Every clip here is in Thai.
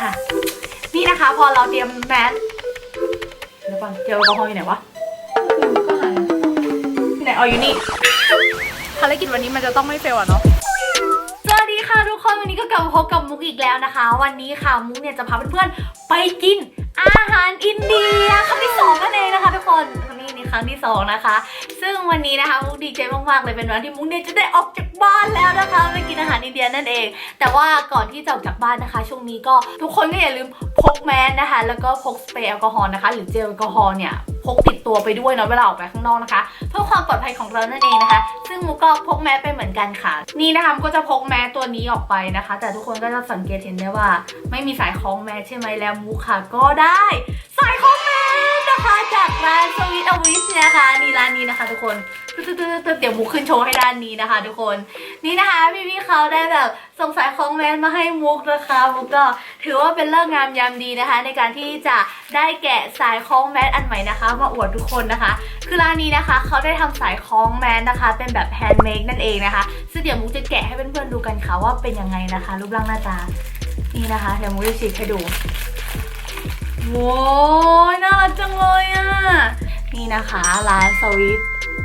ค่ะ นี่นะคะ พอเราเตรียมแมสเดี๋ยวก่อนเจลแอลกอฮอล์อยู่ไหนวะก็หายที่ไหนเอาอยู่นี่ภารกิจวันนี้มันจะต้องไม่เฟลอะเนาะสวัสดีค่ะทุกคนวันนี้ก็กลับมาพบกับมุกอีกแล้วนะคะ วันนี้ค่ะมุกเนี่ยจะพาเพื่อนๆไปกินอาหารอินเดียครั้งที่สองนั่นเองนะคะทุกคนค รั้งนี้นี่ครั้งที่สองนะคะ ซึ่งวันนี้นะคะมุกดีใจมากๆเลยเป็นวันที่มุกเนี่ยจะได้ออกจากบ้านแล้วนะคะไปกินอาหารอินเดียนั่นเอง แต่ว่าก่อนที่จะออกจากบ้านนะคะ ช่วงนี้ก็ทุกคนก็อย่าลืมพกแมสนะคะ แล้วก็พกสเปรย์แอลกอฮอล์นะคะ หรือเจลแอลกอฮอล์เนี่ยพกติดตัวไปด้วยเนาะเวลาออกไปข้างนอกนะคะ เพื่อความปลอดภัยของเรานั่นเองนะคะ ซึ่งมุกก็พกแมสไปเหมือนกันค่ะ นี่นะคะมุกก็จะพกแมสตัวนี้ออกไปนะคะ แต่ทุกคนก็จะสังเกตเห็นได้ว่า ไม่มีสายคล้องแมสใช่ไหมแล้วมุกค่ะ ก็ได้ สายคล้องแมส นะคะนี่ร้านนี้นะคะ ทุกคนเดี๋ยวมุกขึ้นโชว์ให้ด้านนี้นะคะ ทุกคนนี่นะคะ พี่ๆเขาได้แบบส่งสายคล้องแมสมาให้มุกนะคะมุกก็ถือว่าเป็นเลิกษ์งามยามดีนะคะ ในการที่จะได้แกะสายคล้องแมสอันใหม่นะคะ มาอวดทุกคนนะคะ คือร้านนี้นะคะเขาได้ทำสายคล้องแมสนะคะ เป็นแบบแฮนด์เมดนั่นเองนะคะซึ่งเดี๋ยวมุกจะแกะให้เพื่อนๆดูกันค่ะว่าเป็นยังไงนะคะ รูปร่างหน้าตานี่นะคะ เดี๋ยวมุกจะฉีกให้ดูโว้ยน่ารักจังเลยอะ นี่นะคะร้านสวิต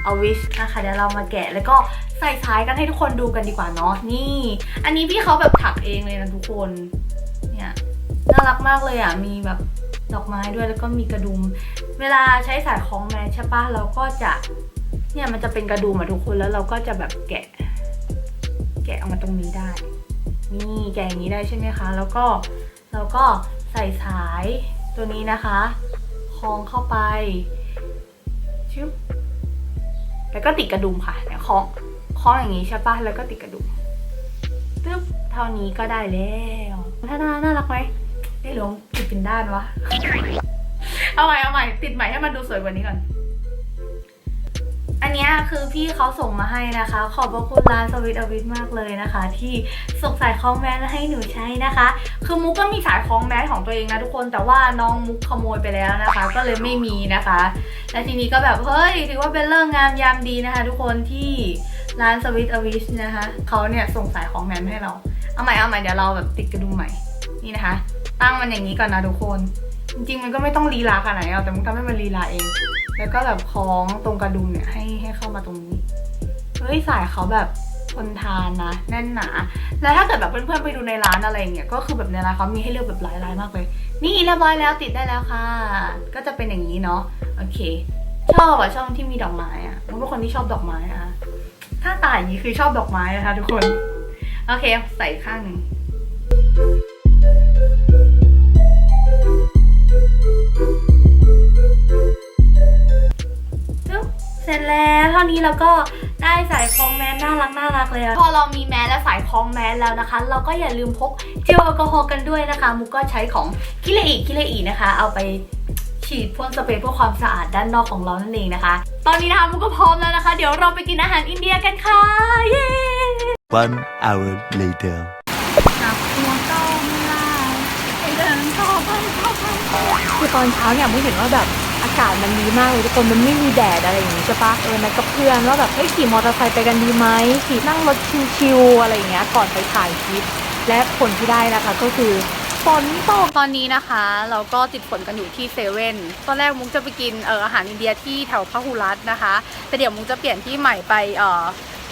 อวิชนะคะเดี๋ยวเรามาแกะแล้วก็ใส่ท้ายกันให้ทุกคนดูกันดีกว่าเนาะนี่ อันนี้พี่เขาแบบถักเองเลยนะทุกคนเนี่ยน่ารักมากเลยอะมีแบบดอกไม้ด้วยแล้วก็มีกระดุม เวลาใช้สายคล้องแมสใช่ปะเราก็จะเนี่ยมันจะเป็นกระดุมอะทุกคนแล้วเราก็จะแบบแกะ แกะออกมาตรงนี้ได้ นี่แกะอย่างนี้ได้ใช่ไหมคะ แล้วก็เราก็ใส่สายตัวนี้นะคะคล้องเข้าไป ชิบแล้วก็ติดกระดุมค่ะเนี่ยคล้องคล้องอย่างนี้ใช่ปะแล้วก็ติดกระดุมตึ๊บเท่านี้ก็ได้แล้วถ้าน่าน่ารักไหมไอ้หลงติดเป็นด้านวะเอาใหม่เอาใหม่ติดใหม่ให้มันดูสวยกว่านี้ก่อน อันนี้คือพี่เขาส่งมาให้นะคะ ขอบพระคุณร้านสวิตอวิทมากเลยนะคะ ที่ส่งสายคล้องแมสมาให้หนูใช้นะคะ คือมุกก็มีสายคล้องแมสของตัวเองนะทุกคนแต่ว่าน้องมุกขโมยไปแล้วนะคะ ก็เลยไม่มีนะคะ และทีนี้ก็แบบเฮ้ยถือว่าเป็นเรื่องงามยามดีนะคะ ทุกคนที่ร้านสวิตอวิชนะคะเขาเนี่ยส่งสายคล้องแมสให้เราเอาใหม่เอาใหม่เดี๋ยวเราแบบติดกระดุมใหม่นี่นะคะ ตั้งมันอย่างนี้ก่อนนะทุกคน จริงๆมันก็ไม่ต้องลีลาขนาดไหนเอาแต่มุกทำให้มันลีลาเอง แล้วก็แบบคล้องตรงกระดุมเนี่ยให้ให้เข้ามาตรงนี้ เฮ้ยสายเขาแบบทนทานนะแน่นหนา แล้วถ้าเกิดแบบเพื่อนๆไปดูในร้านอะไรเงี้ย ก็คือแบบในร้านเขามีให้เลือกแบบหลายลายมากเลย นี่เรียบร้อยแล้วติดได้แล้วค่ะ ก็จะเป็นอย่างนี้เนาะ โอเค ชอบอะชอบที่มีดอกไม้อะมุกเป็นคนที่ชอบดอกไม้นะคะถ้าตายอย่างนี้คือชอบดอกไม้นะคะทุกคน โอเค ใส่ข้างหนึ่ง ท่านี้เราก็ได้สายคล้องแมสน่ารักน่ารักเลยอะพอเรามีแมสและสายคล้องแมสแล้วนะคะ เราก็อย่าลืมพกเจลแอลกอฮอล์กันด้วยนะคะ มุกก็ใช้ของคิเลอีคิเลอีนะคะ เอาไปฉีดพ่นสเปรย์เพื่อความสะอาดด้านนอกของเรานั่นเองนะคะ ตอนนี้นะคะมุกก็พร้อมแล้วนะคะ เดี๋ยวเราไปกินอาหารอินเดียกันค่ะ เย้ One hour later. คือตอนเช้าเนี่ยมุกเห็นว่าแบบ อากาศมันดีมากเลยทุกคนมันไม่มีแดดอะไรอย่างงี้ใช่ปะเออนัดกับเพื่อนว่าแบบเฮ้ยขี่มอเตอร์ไซค์ไปกันดีไหมขี่นั่งรถชิวๆอะไรอย่างเงี้ยก่อนไปถ่ายคลิป และผลที่ได้นะคะก็คือฝนตกตอนนี้นะคะ เราก็ติดฝนกันอยู่ที่เซเว่นตอนแรกมุกจะไปกินเอออาหารอินเดียที่แถวพหุรัตน์นะคะ แต่เดี๋ยวมุกจะเปลี่ยนที่ใหม่ไปเออ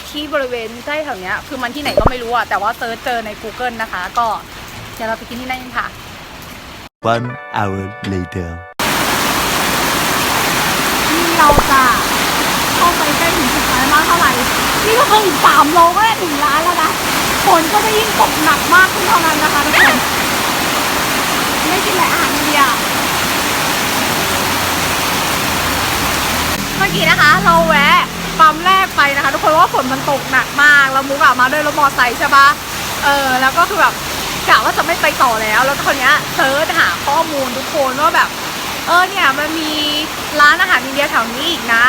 ที่บริเวณใกล้แถวเนี้ยคือมันที่ไหนก็ไม่รู้อะแต่ว่าเซิร์ชเจอใน Google นะคะ ก็เดี๋ยวเราไปกินที่นั่นกันค่ะ One hour later. ที่เราจะเข้าไปใกล้ถึงจุดหมายมากเท่าไหร่ นี่ก็คืออีกสามโลก็ได้ถึงร้านแล้วนะฝนก็จะยิ่งตกหนักมากขึ้นเท่านั้นนะคะทุกคนไม่กินแหละอาหารอินเดียเมื่อกี้นะคะ เราแวะปั๊มแรกไปนะคะ ทุกคนว่าฝนมันตกหนักมากแล้วมุกอะมาด้วยรถมอไซค์ใช่ปะเออแล้วก็คือแบบกะว่าจะไม่ไปต่อแล้ว แล้วคนเนี้ยเซิร์ชหาข้อมูลทุกคนว่าแบบ เออเนี่ยมันมีร้านอาหารอินเดียแถวนี้อีกนะ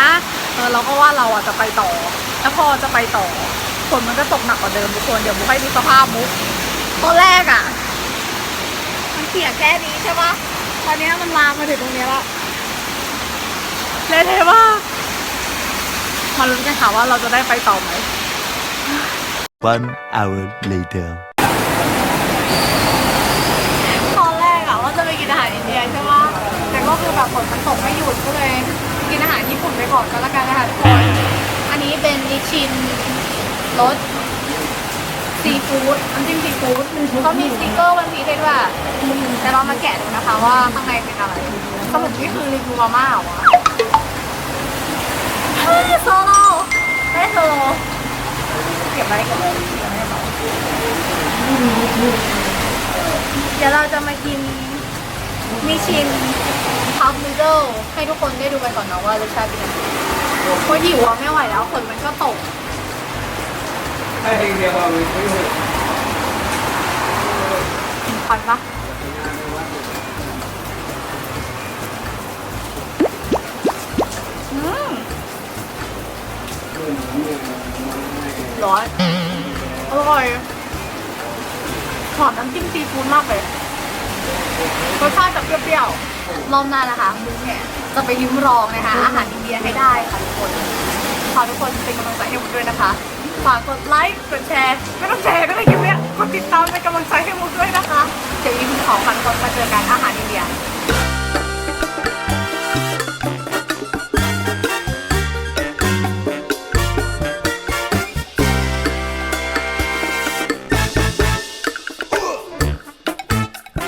เออเราก็ว่าเราอะจะไปต่อ แล้วพอจะไปต่อฝนมันก็ตกหนักกว่าเดิมทุกคนเดี๋ยวมุกให้ดูสภาพมุกตอนแรกอะ มันเปียแค่นี้ใช่ปะตอนนี้มันลามมาถึงตรงนี้ละเลยเทว่ากมาลุ้นกันค่ะว่าเราจะได้ไปต่อไหม One hour later ตอนแรกอะว่าจะไปกินอาหารอินเดียใช่ปะแต่ก็คือแบบฝนมันตกไม่หยุดก็เลยารญี่ปุ่นไปก่อนก็แล้วกันนะคะทุกคน อันนี้เป็นนิชินรสซีฟู้ดน้ำจิ้มซีฟู้ดเขามีสติ๊กเกอร์วันพีชด้วยอะแต่เรามาแกะดูนะคะว่าข้างในเป็นอะไรสรุปนี่คือรีวิวมาม่าเหรอวะเฮ้ยโซโลได้โซโลเก็บไว้เก็บไว้เก็บไว้ต่อเดี๋ยวเราจะมากินมิชิน พับนูเดิลให้ทุกคนได้ดูกันก่อนเนาะว่ารสชาติเป็นยังไงเพราะหิวอะไม่ไหวแล้วฝนมันก็ตกควันปะอืมร้อนอร่อยหอมน้ำจิ้มซีฟู้ดมากเลยรสชาติจะเปรี้ยวๆ รอบหน้านะคะมุกเนี่ยจะไปลิ้มลองนะคะอาหารอินเดียให้ได้ค่ะทุกคนขอทุกคนเป็นกำลังใจให้มุกด้วยนะคะฝากกดไลค์กดแชร์ไม่ต้องแชร์ก็ได้คลิปเนี้ยกดติดตามเป็นกำลังใจให้มุกด้วยนะคะเดี๋ยวอีพีสองพันคนมาเจอกันอาหารอินเดีย